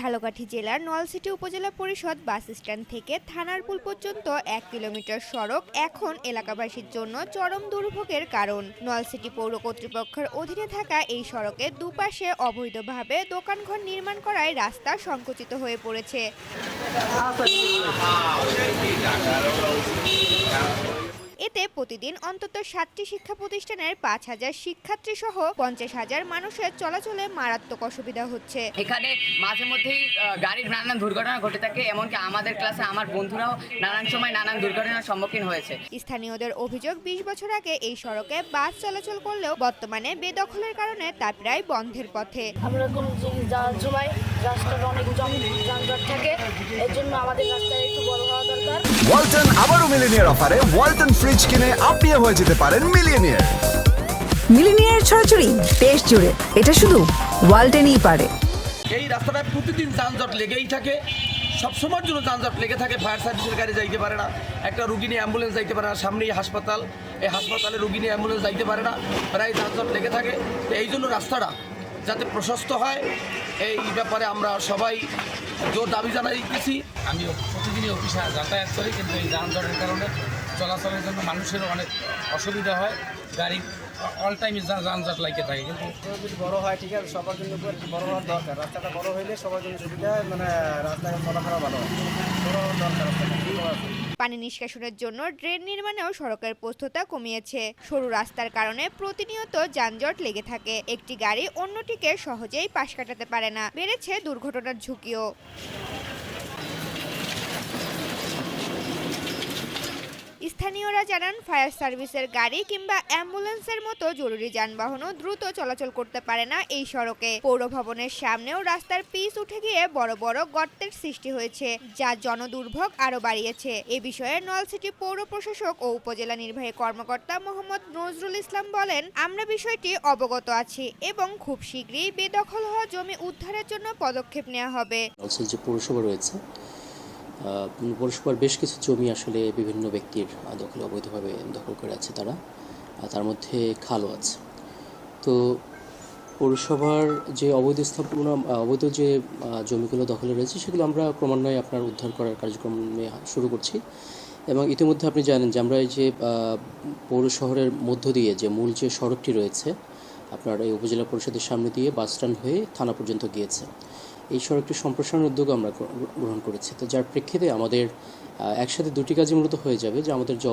ঝালকাঠি জেলার নলসিটি উপজেলা পরিষদ বাস স্ট্যান্ড থেকে থানার পুল পর্যন্ত এক কিলোমিটার সড়ক এখন এলাকাবাসীর জন্য চরম দুর্ভোগের কারণ। নলসিটি পৌর কর্তৃপক্ষের অধীনে থাকা এই সড়কের দুপাশে অবৈধভাবে দোকানঘর নির্মাণ করায় রাস্তা সংকুচিত হয়ে পড়েছে। প্রতিদিন অন্তত সাতটি শিক্ষা প্রতিষ্ঠানের পাঁচ হাজার শিক্ষার্থী সহ পঞ্চাশ হাজার মানুষের চলাচলে মারাত্মক অসুবিধা হচ্ছে। এখানে মাঝে মধ্যেই গাড়ির নানান দুর্ঘটনা ঘটে থাকে এমনকি আমাদের ক্লাসে আমার বন্ধুরাও নানান সময় নানান দুর্ঘটনার সম্মুখীন হয়েছে। স্থানীয়দের অভিযোগ বিশ বছর আগে এই সড়কে বাস চলাচল করলেও বর্তমানে বেদখলের কারণে তা প্রায় বন্ধের পথে। আমরা রাস্তার অনেক থাকে এর জন্য আমাদের রাস্তায় একটু বড় হওয়া দরকার। ওয়ালটন আবারও মিলিনিয়ার অফারে ওয়ালটন ফ্রিজ কিনে আপনিও হয়ে যেতে পারেন মিলিয়নিয়ার মিলিনিয়ার ছড়াছড়ি দেশ জুড়ে এটা শুধু ওয়ালটেনই পারে। এই রাস্তাটায় প্রতিদিন যানজট লেগেই থাকে। সবসময়ের জন্য যানজট লেগে থাকে ফায়ার সার্ভিসের গাড়ি যাইতে পারে না। একটা রুগী নিয়ে অ্যাম্বুলেন্স যাইতে পারে না সামনেই হাসপাতাল। এই হাসপাতালে রুগী নিয়ে অ্যাম্বুলেন্স যাইতে পারে না। প্রায় যানজট লেগে থাকে। তো এই জন্য রাস্তাটা যাতে প্রশস্ত হয়। এই ব্যাপারে আমরা সবাই জোর দাবি জানাইতেছি আমি প্রতিদিনই অফিসে যাতায়াত করি কিন্তু এই যানজটের কারণে চলাচলের জন্য মানুষের অনেক অসুবিধা হয়। গাড়ি অল টাইম যানজট লাগিয়ে থাকে কিন্তু যদি বড় হয় ঠিক আছে সবার জন্য বড় হওয়ার দরকার। রাস্তাটা বড় হইলে সবার জন্য সুবিধা হয়, মানে রাস্তায় চলাফেরা ভালো হয়। বড় হওয়ার দরকার রাস্তাটা পানি নিষ্কাশনের জন্য ড্রেন নির্মাণেও সড়কের প্রস্থতা কমিয়েছে। সরু রাস্তার কারণে প্রতিনিয়ত যানজট লেগে থাকে। একটি গাড়ি অন্যটিকে সহজেই পাশ কাটাতে পারে না। বেড়েছে দুর্ঘটনার ঝুঁকিও। স্থানীয়রা জানান, ফায়ার সার্ভিসের গাড়ি কিংবা অ্যাম্বুলেন্সের মতো জরুরি যানবাহনও দ্রুত চলাচল করতে পারে না এই সড়কে। পৌর ভবনের সামনেও রাস্তার পিচ উঠে গিয়ে বড় বড় গর্তের সৃষ্টি হয়েছে, যা জনদুর্ভোগ আরও বাড়িয়েছে। এ বিষয়ে নলসিটি পৌর প্রশাসক ও উপজেলা নির্বাহী কর্মকর্তা মোহাম্মদ নজরুল ইসলাম বলেন, আমরা বিষয়টি অবগত আছি এবং খুব শীঘ্রই বেদখল হওয়া জমি উদ্ধারের জন্য পদক্ষেপ নেওয়া হবে। পৌরসভা রয়েছে। পৌরসভার বেশ কিছু জমি আসলে বিভিন্ন ব্যক্তির দখলে অবৈধভাবে দখল করে আছে তারা তার মধ্যে খালও আছে। তো পৌরসভার যে অবৈধ স্থাপনা অবৈধ যে জমিগুলো দখলে রয়েছে, সেগুলো আমরা ক্রমান্বয়ে আপনার উদ্ধার করার কার্যক্রম শুরু করছি। এবং ইতিমধ্যে আপনি জানেন যে আমরা এই যে পৌর শহরের মধ্য দিয়ে যে মূল যে সড়কটি রয়েছে, আপনার এই উপজেলা পরিষদের সামনে দিয়ে বাস স্ট্যান্ড হয়ে থানা পর্যন্ত গিয়েছে। এই সড়কটি সম্প্রসারণ উদ্যোগ আমরা গ্রহণ করেছি। তো যার প্রেক্ষিতে আমাদের একসাথে দুটি কাজই মূলত হয়ে যাবে, যে আমাদের যে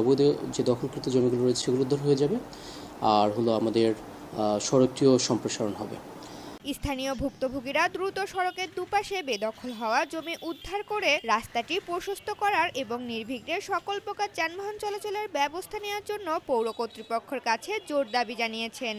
যে দখলকৃত জমিগুলো রয়েছে সেগুলো উদ্ধার হয়ে যাবে, আর হলো আমাদের সড়কটিও সম্প্রসারণ হবে। স্থানীয় ভুক্তভোগীরা দ্রুত সড়কের দুপাশে বেদখল হওয়া জমি উদ্ধার করে রাস্তাটি প্রশস্ত করার এবং নির্বিঘ্নে সকল প্রকার যানবাহন চলাচলের ব্যবস্থা নেওয়ার জন্য পৌর কর্তৃপক্ষের কাছে জোর দাবি জানিয়েছেন।